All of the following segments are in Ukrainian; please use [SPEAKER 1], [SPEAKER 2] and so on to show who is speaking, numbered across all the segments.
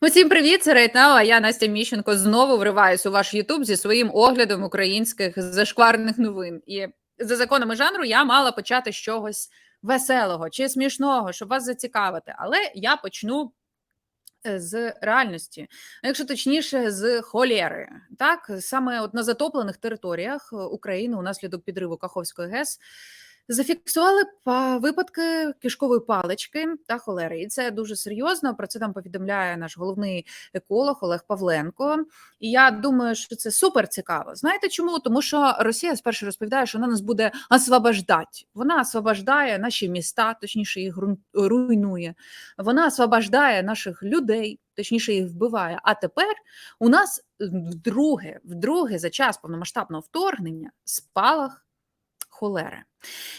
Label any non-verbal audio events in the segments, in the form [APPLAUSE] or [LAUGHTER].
[SPEAKER 1] Усім привіт, це Рейтнау, а я Настя Міщенко знову вриваюсь у ваш Ютуб зі своїм оглядом українських зашкварних новин. І за законами жанру я мала почати з чогось веселого чи смішного, щоб вас зацікавити. Але я почну е, з реальності, якщо точніше, з холєри. Так саме от на затоплених територіях е, України унаслідок підриву Каховської ГЕС. Зафіксували випадки кишкової палички та холери, і це дуже серйозно. Про це там повідомляє наш головний еколог Олег Павленко. І я думаю, що це супер цікаво. Знаєте чому? Тому що Росія спершу розповідає, що вона нас буде освобождати. Вона освобождає наші міста, точніше їх руйнує. Вона освобождає наших людей, точніше їх вбиває. А тепер у нас вдруге, вдруге за час повномасштабного вторгнення спалах холери.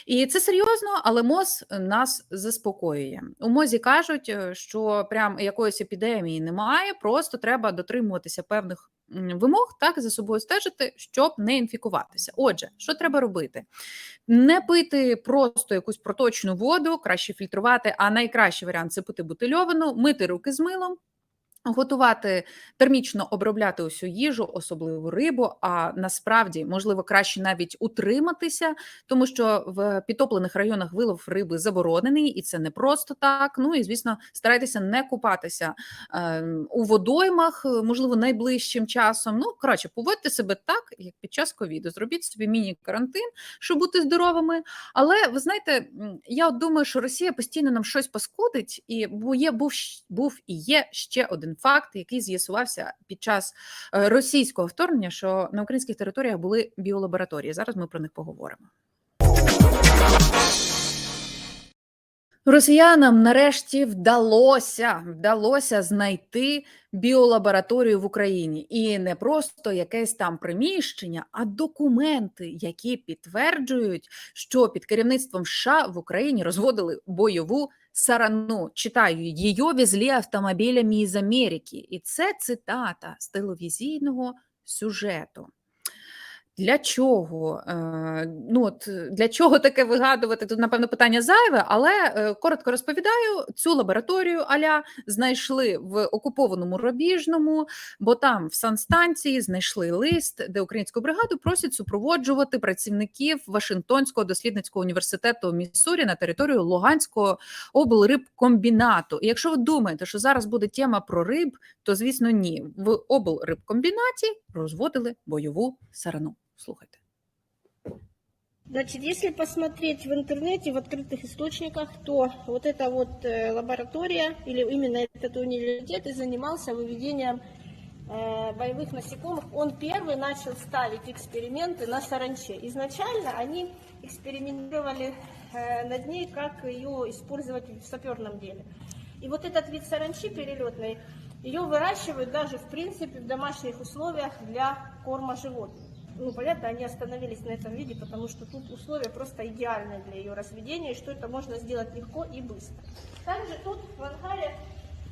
[SPEAKER 1] І це серйозно, але МОЗ нас заспокоює. У МОЗі кажуть, е, що прям якоїсь епідемії немає, просто треба дотримуватися певних вимог, так за собою стежити, щоб не інфікуватися. Отже, що треба робити? Не пити просто якусь проточну воду, краще фільтрувати, а найкращий варіант це пити бутильовану, мити руки з милом. Готувати термічно обробляти усю їжу, особливо рибу. А насправді можливо краще навіть утриматися, тому що в підтоплених районах вилов риби заборонений, і це не просто так. Ну і звісно, старайтеся не купатися е, у водоймах, можливо, найближчим часом. Ну коротше, поводьте себе так, як під час ковіду. Зробіть собі міні-карантин, щоб бути здоровими. Але ви знаєте, я думаю, що Росія постійно нам щось паскудить, і бо є був був і є ще один факт, який з'ясувався під час е, російського вторгнення, що на українських територіях були біолабораторії. Зараз ми про них поговоримо. Росіянам нарешті вдалося вдалося знайти біолабораторію в Україні, і не просто якесь там приміщення, а документи, які підтверджують, що під керівництвом США в Україні розводили бойову сарану. Читаю її везли автомобілями із Америки, і це цитата з телевізійного сюжету. Для чого? Е, ну от е, для чого таке вигадувати? Тут, напевно, питання зайве, але е, коротко розповідаю: цю лабораторію Аля знайшли в окупованому Рубіжному, бо там в санстанції знайшли лист, де українську бригаду просять супроводжувати працівників Вашингтонського дослідницького університету Міссурі на територію Луганського облрибкомбінату. І якщо ви думаєте, що зараз буде тема про риб, то звісно ні. В облрибкомбінаті розводили бойову сарану. Слухайте.
[SPEAKER 2] Значит, если посмотреть в интернете, в открытых источниках, то вот эта вот э, лаборатория, или именно этот университет и занимался выведением э, боевых насекомых. Он первый начал ставить эксперименты на саранче. Изначально они экспериментировали э, над ней, как ее использовать в саперном деле. И вот этот вид саранчи перелетной, ее выращивают даже, в принципе, в домашних условиях для корма животных. Ну, понятно, они остановились на этом виде, потому что тут условия просто идеальные для ее разведения, и что это можно сделать легко и быстро. Также тут в ангаре,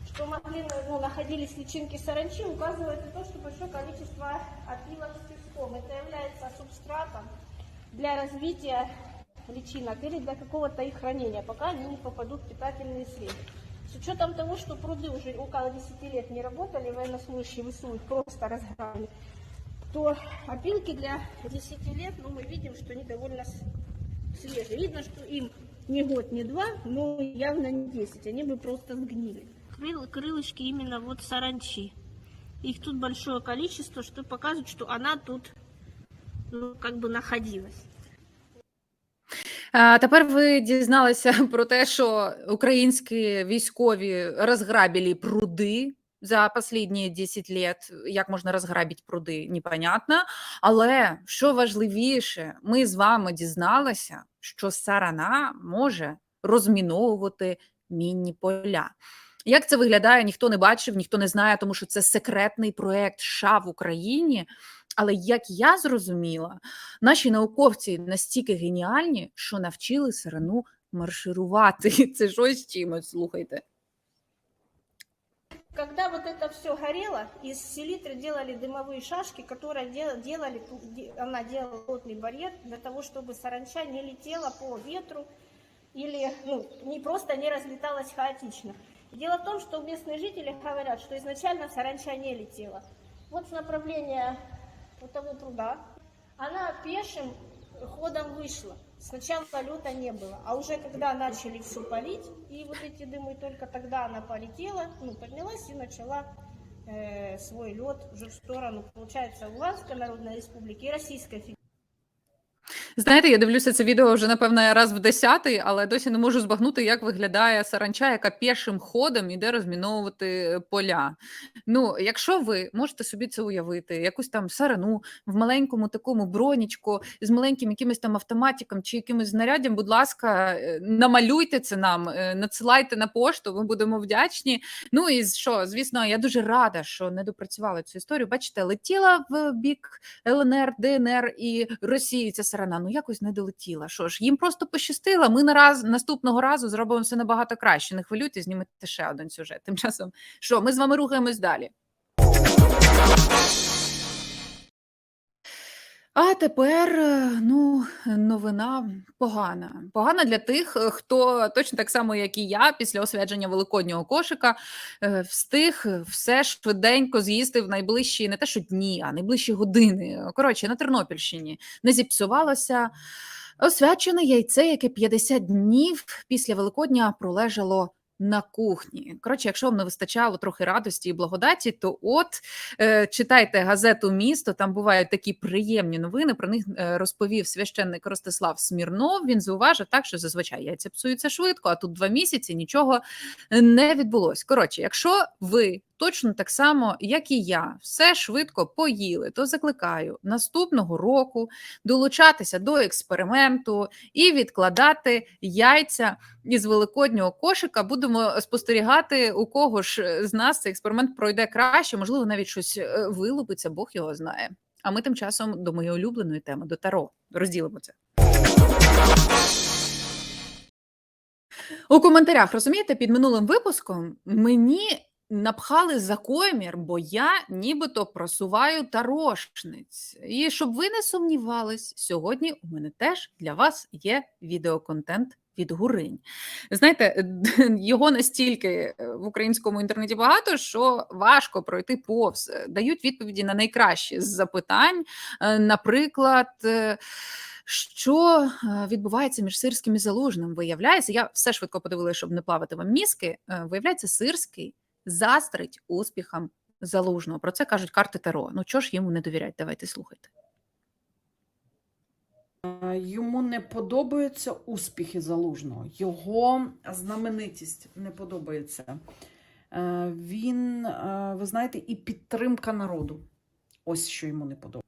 [SPEAKER 2] что могли, ну, находились личинки саранчи, указывает на то, что большое количество отливок с песком. Это является субстратом для развития личинок или для какого-то их хранения, пока они не попадут в питательные среды. С учетом того, что пруды уже около 10 лет не работали, военнослужащие ВСУ просто разграбили, то опилки для 10 лет, ну, мы видим, что они довольно с- свежие. Видно, что им не год, не два, но явно не 10. Они бы просто сгнили. Крыл- крылышки именно вот саранчи. Их тут большое количество, что показывает, что она тут ну, как бы находилась.
[SPEAKER 1] А тепер ви дізналися [LAUGHS] про те, що українські військові розграбили пруди за останні 10 лет. Як можна розграбити пруди, непонятно. Але що важливіше, ми з вами дізналися, що сарана може розміновувати мінні поля. Як це виглядає, ніхто не бачив, ніхто не знає, тому що це секретний проект США в Україні. Але як я зрозуміла, наші науковці настільки геніальні, що навчили сарану марширувати. [LAUGHS] Це щось з чимось, слухайте.
[SPEAKER 2] Когда вот это все горело, из селитры делали дымовые шашки, которые дел- делали, де- она делала плотный барьер для того, чтобы саранча не летела по ветру или ну, не просто не разлеталась хаотично. Дело в том, что местные жители говорят, что изначально саранча не летела. Вот с направления вот того пруда она пешим ходом вышла. Сначала полета не было, а уже когда начали все палить, и вот эти дымы, только тогда она полетела, ну, поднялась и начала э, свой лед уже в сторону, получается, Луганской Народной Республики и Российской Федерации.
[SPEAKER 1] Знаєте, я дивлюся це відео вже напевно раз в десятий, але досі не можу збагнути, як виглядає саранча, яка пішим ходом іде розміновувати поля. Ну, якщо ви можете собі це уявити, якусь там сарану в маленькому такому бронічку з маленьким якимось там автоматиком чи якимось знаряддям, будь ласка, е, намалюйте це нам, е, надсилайте на пошту, ми будемо вдячні. Ну і що, звісно, я дуже рада, що не допрацювали цю історію. Бачите, летіла в бік ЛНР, ДНР і Росії ця сарана. Ну якось не долетіла. Що ж, їм просто пощастило. Ми нараз наступного разу зробимо все набагато краще. Не хвилюйтесь, знімете ще один сюжет. Тим часом, що ми з вами рухаємось далі. А тепер е, ну новина погана. Погана для тих, е, хто точно так само, як і я, після освячення великоднього кошика е, встиг все швиденько з'їсти в найближчі не те, що дні, а найближчі години. Коротше, на Тернопільщині не зіпсувалося освячене яйце, яке 50 днів після Великодня пролежало. На кухні. Коротше, якщо вам не вистачало трохи радості і благодаті, то от е, читайте газету Місто. Там бувають такі приємні новини. Про них е, розповів священник Ростислав Смірнов. Він зауважив так, що зазвичай яйця псуються швидко, а тут два місяці нічого не відбулось. Коротше, якщо ви точно так само, як і я, все швидко поїли, то закликаю наступного року долучатися до експерименту і відкладати яйця із великоднього кошика. Будемо спостерігати, у кого ж з нас цей експеримент пройде краще, можливо, навіть щось е, вилупиться, Бог його знає. А ми тим часом до моєї улюбленої теми до Таро розділимо це. У коментарях розумієте, під минулим випуском мені напхали за комір, бо я нібито просуваю тарошниць. І щоб ви не сумнівались, сьогодні у мене теж для вас є відеоконтент від Гуринь. Знаєте, [LAUGHS] його настільки е, в українському інтернеті багато, що важко пройти повз. Дають відповіді на найкращі з запитань. Е, Наприклад, е, що відбувається між Сирським і Залужним? Виявляється, я все швидко подивилася, щоб не плавати вам мізки. Виявляється, Сирський застрить успіхам Залужного. Про це кажуть карти Таро. Ну чого ж йому не довіряють? Давайте слухайте.
[SPEAKER 3] Е, Йому не подобаються успіхи залужного, його знаменитість не подобається. Е, Він, е, ви знаєте, і підтримка народу. Ось що йому не подобається.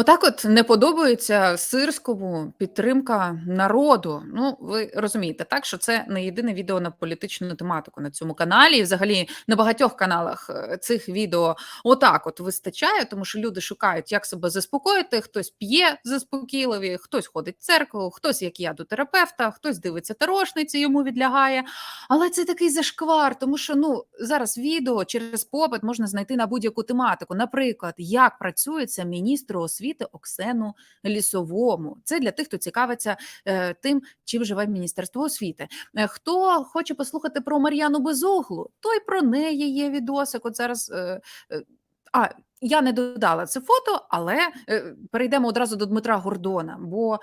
[SPEAKER 1] Отак, от не подобається сирському підтримка народу. Ну, ви розумієте, так що це не єдине відео на політичну тематику на цьому каналі. І взагалі на багатьох каналах е, цих відео отак от вистачає, тому що люди шукають, як себе заспокоїти. Хтось п'є заспокійливі, хтось ходить в церкву, хтось, як я, до терапевта, хтось дивиться тарошниці, йому відлягає. Але це такий зашквар, тому що ну зараз відео через попит можна знайти на будь-яку тематику. Наприклад, як працюється міністру освіти Оксену Лісовому. Це для тих, хто цікавиться е, тим, чим живе Міністерство освіти. Е, хто хоче послухати про Мар'яну Безуглу, той про неї є відосик. От зараз. Е, а, я не додала це фото, але е, перейдемо одразу до Дмитра Гордона. Бо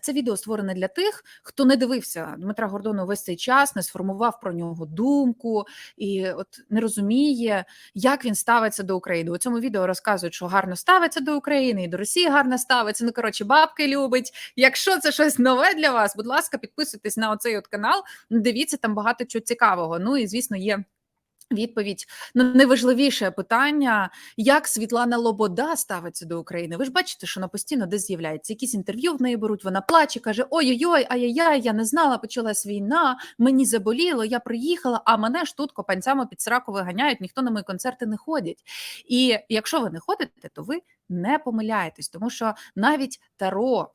[SPEAKER 1] це відео створене для тих, хто не дивився Дмитра Гордона весь цей час, не сформував про нього думку і от не розуміє, як він ставиться до України. У цьому відео розказують, що гарно ставиться до України і до Росії гарно ставиться. Ну коротше, бабки любить. Якщо це щось нове для вас, будь ласка, підписуйтесь на оцей от канал. Дивіться там багато чого цікавого. Ну і звісно, є. Відповідь на найважливіше питання, як Світлана Лобода ставиться до України. Ви ж бачите, що вона постійно десь з'являється. Якісь інтерв'ю в неї беруть. Вона плаче, каже: Ой-ой-ой, ай-яй-яй, я не знала, почалась війна, мені заболіло, я приїхала, а мене ж тут копанцями під сраку виганяють, ніхто на мої концерти не ходить. І якщо ви не ходите, то ви не помиляєтесь, тому що навіть таро.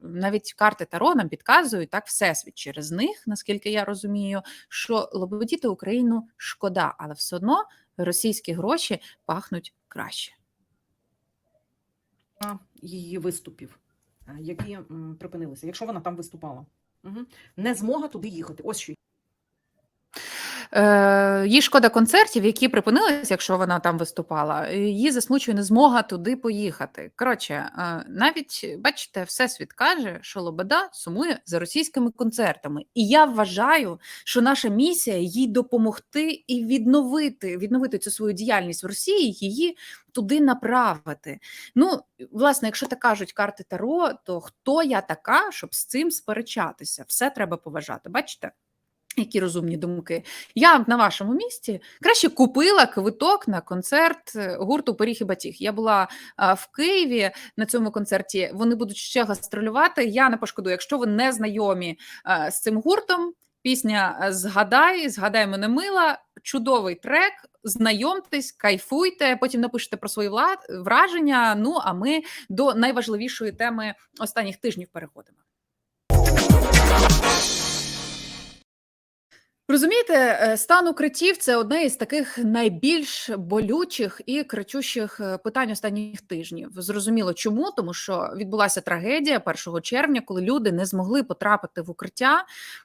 [SPEAKER 1] Навіть карти Таро нам підказують так всесвіт через них, наскільки я розумію, що лободіти Україну шкода, але все одно російські гроші пахнуть краще.
[SPEAKER 3] Її виступів, е, які припинилися, якщо вона там виступала. Угу. Не змога туди їхати. Ось що
[SPEAKER 1] Е, їй шкода концертів, які припинились, якщо вона там виступала. Її засмучує не змога туди поїхати. Коротше, е, навіть бачите, всесвіт каже, що Лобода сумує за російськими концертами. І я вважаю, що наша місія їй допомогти і відновити, відновити цю свою діяльність в Росії, її туди направити. Ну, власне, якщо так кажуть карти Таро, то хто я така, щоб з цим сперечатися? Все треба поважати. Бачите? Які розумні думки. Я на вашому місці краще купила квиток на концерт е, гурту Поріг і Батіг. Я була в Києві на цьому концерті. Вони будуть ще гастролювати. Я не пошкодую, якщо ви не знайомі з цим гуртом. Пісня Згадай, згадай мене мила, чудовий трек. Знайомтесь, кайфуйте. Потім напишете про свої враження. Ну а ми до найважливішої теми останніх тижнів переходимо. Розумієте, е, стан укриттів це одне із таких найбільш болючих і кричущих е, питань останніх тижнів. Зрозуміло, чому тому, що відбулася трагедія 1 червня, коли люди не змогли потрапити в укриття,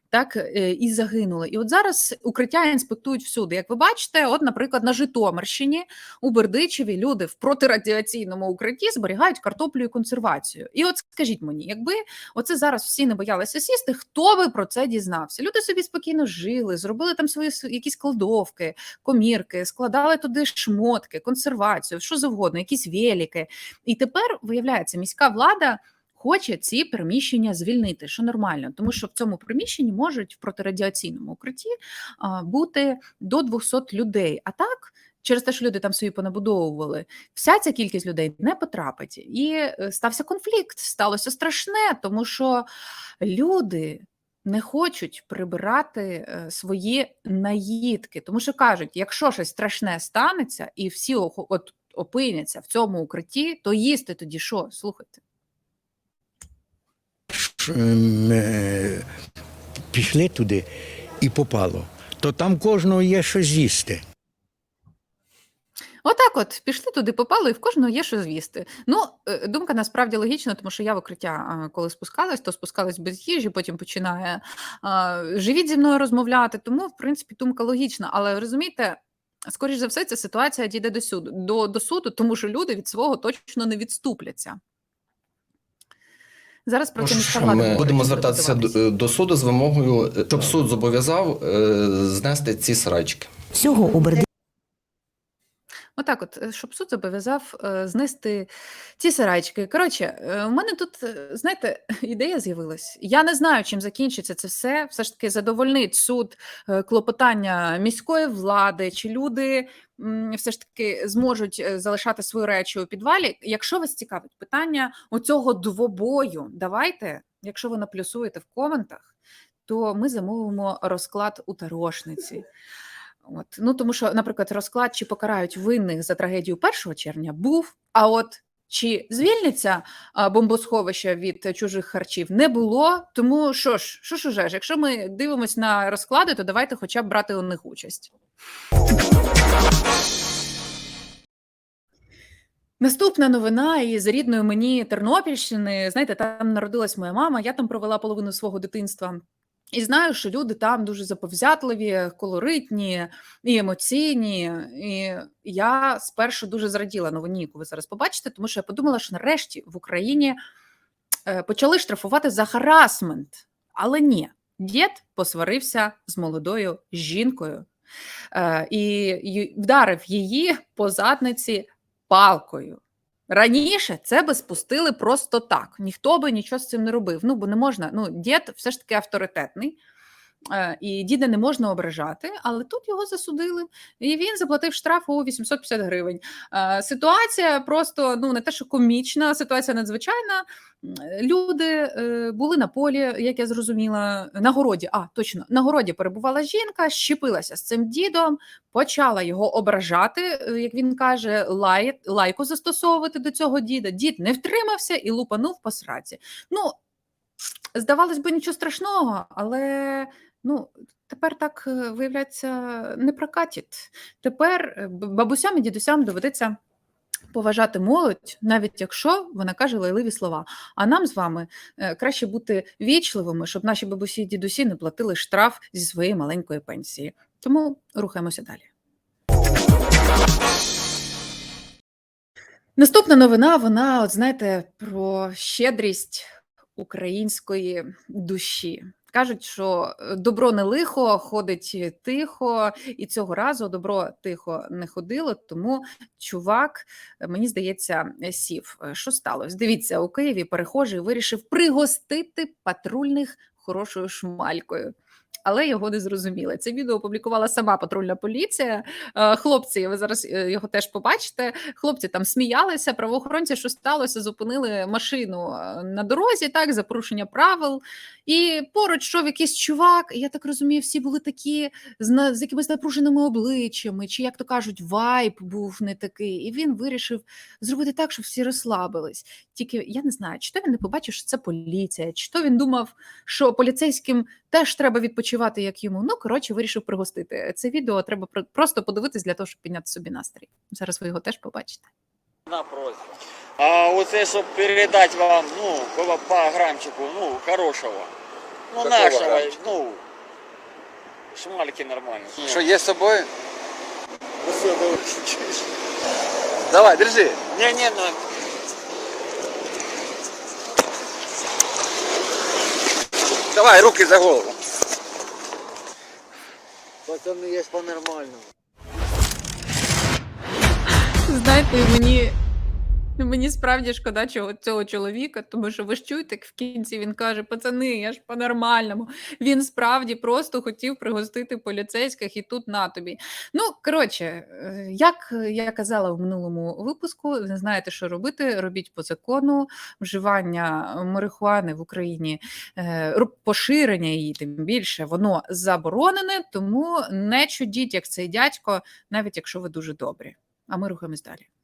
[SPEAKER 1] так е, і загинули. І от зараз укриття інспектують всюди. Як ви бачите, от, наприклад, на Житомирщині у Бердичеві люди в протирадіаційному укритті зберігають картоплю і консервацію. І от скажіть мені, якби оце зараз всі не боялися сісти, хто би про це дізнався? Люди собі спокійно жили, зробили там свої якісь кладовки, комірки, складали туди шмотки, консервацію, що завгодно, якісь велики. І тепер виявляється, міська влада. Хоче ці приміщення звільнити, що нормально, тому що в цьому приміщенні можуть в протирадіаційному укритті бути до 200 людей. А так, через те, що люди там собі понабудовували, вся ця кількість людей не потрапить. І е, стався конфлікт, сталося страшне, тому що люди не хочуть прибирати е, свої наїдки, тому що кажуть, якщо щось страшне станеться, і всі от опиняться в цьому укритті, то їсти тоді що? Слухайте.
[SPEAKER 4] Е, пішли туди і попало, то там кожного є що з'їсти.
[SPEAKER 1] Отак, от пішли туди, попали, і в кожного є що звісти. Ну, е, думка насправді логічна, тому що я в укриття, коли спускалась, то спускалась без їжі, потім починає а, живіт зі мною розмовляти. Тому, в принципі, думка логічна. Але розумієте, скоріш за все, ця ситуація дійде до суду, до, до суду, тому що люди від свого точно не відступляться. Зараз про це міська влада
[SPEAKER 5] ми будемо звертатися до, до суду з вимогою, е, щоб суд зобов'язав е, знести ці срачки.
[SPEAKER 6] Всього у Бердичеві
[SPEAKER 1] Отак, от, е, щоб суд зобов'язав е, знести ці сарайчики. Коротше, е, у мене тут, е, знаєте, [LAUGHS] ідея з'явилась. Я не знаю, чим закінчиться це все. Все ж таки задовольнить суд е, клопотання міської влади, чи люди м, все ж таки зможуть е, залишати свої речі у підвалі. Якщо вас цікавить питання оцього двобою, давайте, якщо ви наплюсуєте в коментах, то ми замовимо розклад у [LAUGHS] тарошниці. От. Ну, тому що, наприклад, розклад, чи покарають винних за трагедію 1 червня, був, а от чи звільниться а, бомбосховище від чужих харчів, не було. Тому що ж, що ж уже ж, якщо ми дивимося на розклади, то давайте хоча б брати у них участь. Наступна новина із рідної мені Тернопільщини. Знаєте, там народилась моя мама, я там провела половину свого дитинства. І знаю, що люди там дуже заповзятливі, колоритні і емоційні. І я спершу дуже зраділа новині, яку ви зараз побачите, тому що я подумала, що нарешті в Україні е, почали штрафувати за харасмент. Але ні, дід посварився з молодою жінкою е, і, і вдарив її по задниці палкою. Раніше це би спустили просто так. Ніхто би нічого з цим не робив. Ну, бо не можна. Ну, дід все ж таки авторитетний, і діда не можна ображати, але тут його засудили, і він заплатив штраф у 850 гривень. Е, Ситуація просто ну не те, що комічна, ситуація надзвичайна. Люди е, були на полі, як я зрозуміла, на городі. А точно на городі перебувала жінка, щепилася з цим дідом, почала його ображати, е, як він каже, лай, лайку застосовувати до цього діда. Дід не втримався і лупанув по сраці. Ну, здавалось би, нічого страшного, але ну, тепер так е, виявляється не прокатить. Тепер е, бабусям і дідусям доведеться. Поважати молодь, навіть якщо вона каже лайливі слова. А нам з вами е, краще бути вічливими, щоб наші бабусі і дідусі не платили штраф зі своєї маленької пенсії. Тому рухаємося далі. Наступна новина, вона, от знаєте, про щедрість української душі. Кажуть, що е, добро не лихо, ходить тихо, і цього разу добро тихо не ходило. Тому чувак, е, мені здається, е, сів. Е, Що сталося? Дивіться, у Києві перехожий вирішив пригостити патрульних хорошою шмалькою. Але його не зрозуміли. Це відео опублікувала сама патрульна поліція. Е, Хлопці, ви зараз е, його теж побачите. Хлопці там сміялися. Правоохоронці, що сталося, зупинили машину е, на дорозі, так за порушення правил. І поруч йшов якийсь чувак. Я так розумію, всі були такі з якимись напруженими обличчями, чи як то кажуть, вайб був не такий. І він вирішив зробити так, щоб всі розслабились. Тільки я не знаю, чи то він не побачив, що це поліція, чи то він думав, що поліцейським теж треба відпочивати, як йому. Ну коротше, вирішив пригостити. Це відео треба про- просто подивитись для того, щоб підняти собі настрій. Зараз ви його теж побачите.
[SPEAKER 6] на просьба. А оце, щоб передати вам, ну, по, по грамчику, ну, хорошого. Ну,
[SPEAKER 7] Какого
[SPEAKER 6] нашого,
[SPEAKER 7] грамчика?
[SPEAKER 6] ну, шмальки нормально.
[SPEAKER 7] Что, есть с собой? Давай, держи.
[SPEAKER 6] Не, не, ну,
[SPEAKER 7] Давай, руки за голову.
[SPEAKER 6] Пацаны, есть по-нормальному.
[SPEAKER 1] Знаєте, мені, мені справді шкода чого, цього чоловіка, тому що ви ж чуєте, як в кінці він каже: пацани, я ж по-нормальному. Він справді просто хотів пригостити поліцейських і тут на тобі. Ну, коротше, е, як я казала в минулому випуску, ви знаєте, що робити. Робіть по закону вживання марихуани в Україні, е, поширення її, тим більше, воно заборонене, тому не чудіть, як цей дядько, навіть якщо ви дуже добрі. А ми рухаємось далі.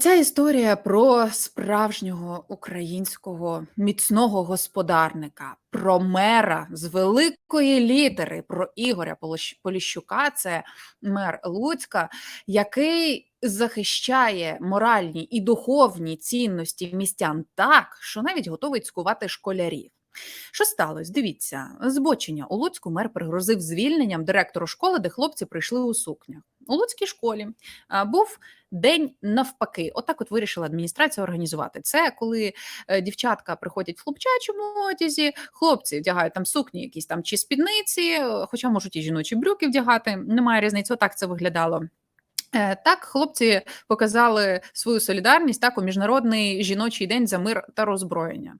[SPEAKER 1] Ця історія про справжнього українського міцного господарника, про мера з великої літери, про Ігоря Поліщука, це мер Луцька, який захищає моральні і духовні цінності містян так, що навіть готовий цькувати школярів. Що сталося? Дивіться, збочення у Луцьку мер пригрозив звільненням директору школи, де хлопці прийшли у сукнях. У Луцькій школі був день навпаки. Отак от вирішила адміністрація організувати. Це коли е, дівчатка приходять в хлопчачому одязі, хлопці вдягають там сукні, якісь там чи спідниці, е, хоча можуть і жіночі брюки вдягати. Немає різниці. Отак це виглядало. Е, Так, хлопці показали свою солідарність так у міжнародний жіночий день за мир та роззброєння.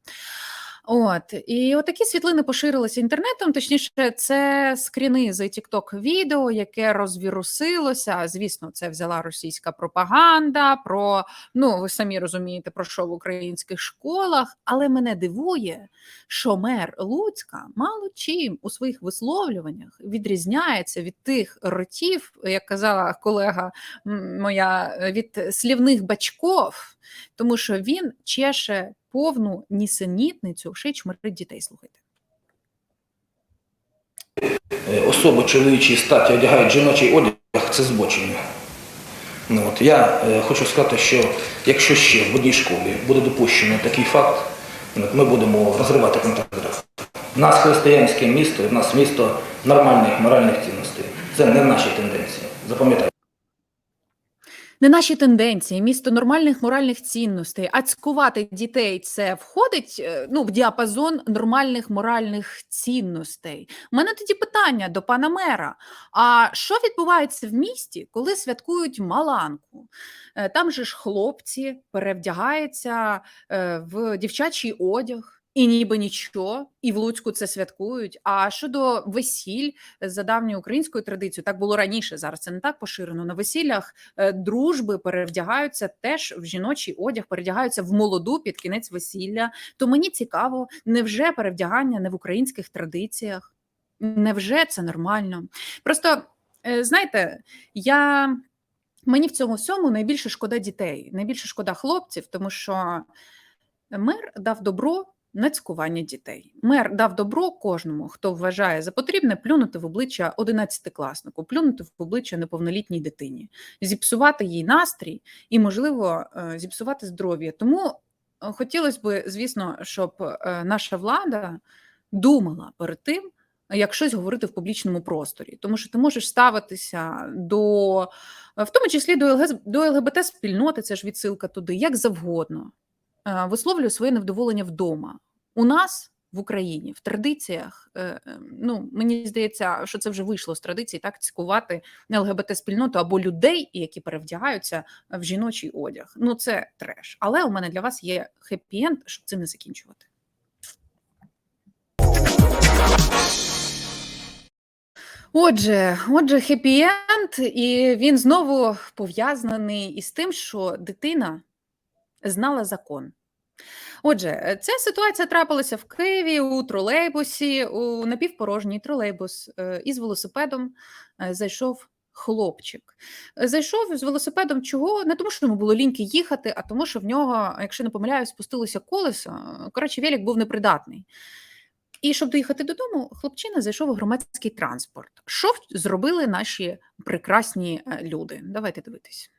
[SPEAKER 1] От і отакі світлини поширилися інтернетом. Точніше, це скріни з TikTok відео, яке розвірусилося. Звісно, це взяла російська пропаганда. Про ну ви самі розумієте, про що в українських школах. Але мене дивує, що мер Луцька мало чим у своїх висловлюваннях відрізняється від тих ротів, як казала колега моя, від слівних бачков, тому що він чеше повну нісенітницю, ще й дітей. Слухайте.
[SPEAKER 8] Е, особи чоловічої статі одягають жіночий одяг, це збочення. Ну, от, я е, хочу сказати, що якщо ще в одній школі буде допущено такий факт, ну, от, ми будемо розривати контракт. У нас християнське місто, у нас місто нормальних моральних цінностей. Це не наші тенденції. Запам'ятайте.
[SPEAKER 1] Не наші тенденції, місто нормальних моральних цінностей, а цькувати дітей це входить е, ну, в діапазон нормальних моральних цінностей. У мене тоді питання до пана мера: а що відбувається в місті, коли святкують Маланку? Е, Там же ж хлопці перевдягаються е, в дівчачий одяг. І ніби нічого, і в Луцьку це святкують. А щодо весіль за давньою українською традицією, так було раніше. Зараз це не так поширено. На весіллях е, дружби перевдягаються теж в жіночий одяг, перевдягаються в молоду під кінець весілля. То мені цікаво, невже перевдягання не в українських традиціях? Невже це нормально? Просто е, знаєте, я мені в цьому всьому найбільше шкода дітей, найбільше шкода хлопців, тому що мер дав добро на цькування дітей. Мер дав добро кожному, хто вважає за потрібне плюнути в обличчя 11-класнику, плюнути в обличчя неповнолітній дитині, зіпсувати їй настрій і, можливо, е, зіпсувати здоров'я. Тому е, хотілося б, звісно, щоб е, наша влада думала перед тим, як щось говорити в публічному просторі, тому що ти можеш ставитися до, в тому числі до ЛГБТ спільноти, це ж відсилка туди, як завгодно. Е, Висловлюю своє невдоволення вдома. У нас в Україні в традиціях, е, е, ну мені здається, що це вже вийшло з традиції, так цькувати ЛГБТ спільноту або людей, які перевдягаються в жіночий одяг. Ну це треш. Але у мене для вас є хеппі-енд, щоб цим не закінчувати. Отже, отже, хеппі-енд, і він знову пов'язаний із тим, що дитина знала закон. Отже, е, ця ситуація трапилася в Києві у тролейбусі, у напівпорожній тролейбус е, із велосипедом е, зайшов хлопчик. Зайшов з велосипедом чого? Не тому, що йому було ліньки їхати, а тому, що в нього, якщо не помиляюсь, спустилося колесо. Коротше, велик був непридатний. І щоб доїхати додому, хлопчина зайшов у громадський транспорт. Що зробили наші прекрасні люди? Давайте дивитись.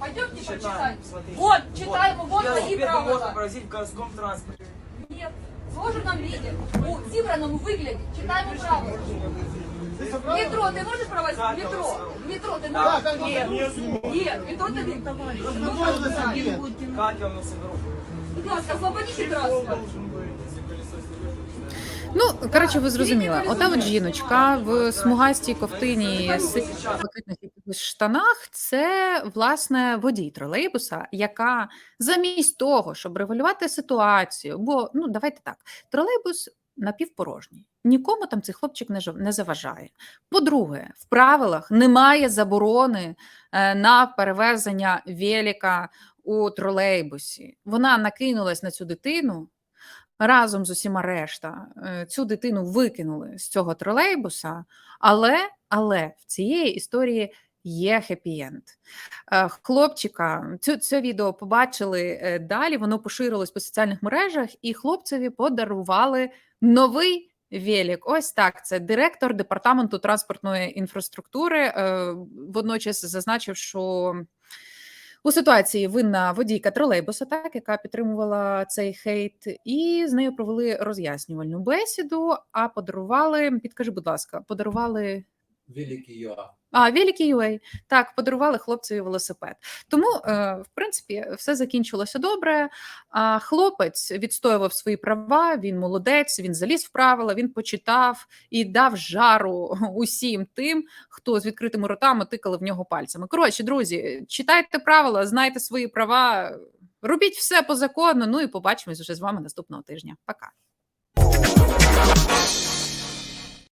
[SPEAKER 9] Пойдемте почитаем. Вот, читаем, вот твои правила.
[SPEAKER 10] в городском транспорте.
[SPEAKER 9] Нет, в сложенном виде, у зібраному вигляді, читаємо правила. Метро, ти можеш проводити? Метро, метро, ти можеш? Нет, нет, метро ти не
[SPEAKER 10] Как я вам соберу?
[SPEAKER 9] Будь ласка, освободіть транспорт.
[SPEAKER 1] Ну, коротше, ви зрозуміли, ота от жіночка в смугастій ковтині блакитних якихось штанах, це власне водій тролейбуса, яка замість того, щоб регулювати ситуацію, бо ну давайте так, тролейбус напівпорожній. Нікому там цей хлопчик не не заважає. По-друге, в правилах немає заборони е, на перевезення велика у тролейбусі. Вона накинулась на цю дитину разом з усіма решта. Е, Цю дитину викинули з цього тролейбуса, але, але в цієї історії є хеппі-енд. Хлопчика, цю, це відео побачили е, далі, воно поширилось по соціальних мережах, і хлопцеві подарували новий велик. Ось так. Це директор департаменту транспортної інфраструктури. е, Водночас зазначив, що у ситуації винна водійка тролейбуса, так яка підтримувала цей хейт, і з нею провели роз'яснювальну бесіду. А подарували, підкажи, будь ласка, подарували
[SPEAKER 5] Великий ЮА.
[SPEAKER 1] А, великий UA. Так, подарували хлопцеві велосипед. Тому, е, в принципі, все закінчилося добре. А хлопець відстоював свої права, він молодець, він заліз в правила, він почитав і дав жару усім тим, хто з відкритими ротами тикали в нього пальцями. Коротше, друзі, читайте правила, знайте свої права, робіть все по закону. Ну і побачимось вже з вами наступного тижня. Пока.